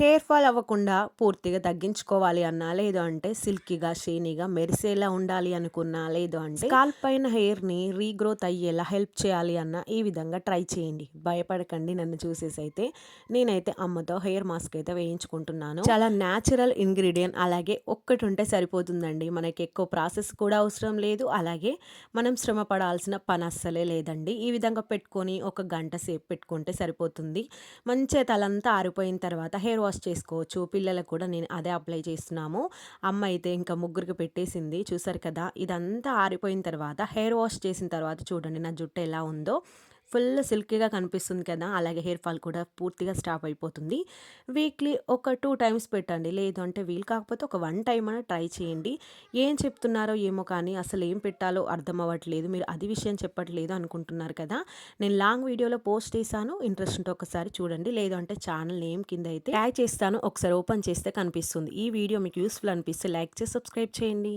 Hair fall అవ్వకుండా పూర్తిగా తగ్గించుకోవాలి అన్నా లేదు అంటే సిల్కీగా షైనీగా మెరిసేలా ఉండాలి అనుకున్నా లేదు అంటే స్కాల్ప్ పైన హెయిర్ని రీగ్రోత్ అయ్యేలా హెల్ప్ చేయాలి అన్న ఈ విధంగా ట్రై చేయండి. భయపడకండి నన్ను చూసేసి అయితే నేనైతే అమ్మతో హెయిర్ మాస్క్ అయితే వేయించుకుంటున్నాను. చాలా న్యాచురల్ ఇంగ్రీడియంట్. అలాగే ఒక్కటి ఉంటే సరిపోతుందండి. మనకి ఎక్కువ ప్రాసెస్ కూడా అవసరం లేదు. అలాగే మనం శ్రమ పడాల్సిన పని అస్సలే లేదండి. ఈ విధంగా పెట్టుకొని ఒక గంట సేపు పెట్టుకుంటే సరిపోతుంది. మంచిగా తలంతా ఆరిపోయిన తర్వాత హెయిర్ వాష్ చేసుకోవచ్చు. పిల్లలకు కూడా నేను అదే అప్లై చేస్తున్నాము. అమ్మ అయితే ఇంకా ముగ్గురికి పెట్టేసింది. చూసారు కదా ఇదంతా ఆరిపోయిన తర్వాత హెయిర్ వాష్ చేసిన తర్వాత చూడండి నా జుట్టు ఎలా ఉందో. ఫుల్ సిల్కీగా కనిపిస్తుంది కదా అలాగే హెయిర్ ఫాల్ కూడా పూర్తిగా స్టాప్ అయిపోతుంది. వీక్లీ ఒక టూ టైమ్స్ పెట్టండి. లేదు అంటే వీలు కాకపోతే ఒక వన్ టైం అయినా ట్రై చేయండి. ఏం చెప్తున్నారో ఏమో కానీ అసలు ఏం పెట్టాలో అర్థం అవ్వట్లేదు. మీరు అది విషయం చెప్పట్లేదు అనుకుంటున్నారు కదా. నేను లాంగ్ వీడియోలో పోస్ట్ చేశాను. ఇంట్రెస్ట్ ఉంటే ఒకసారి చూడండి. లేదు అంటే ఛానల్ నేమ్ కింద అయితే ట్యాగ్ చేస్తాను. ఒకసారి ఓపెన్ చేస్తే కనిపిస్తుంది. ఈ వీడియో మీకు యూస్ఫుల్ అనిపిస్తే లైక్ చేసి సబ్స్క్రైబ్ చేయండి.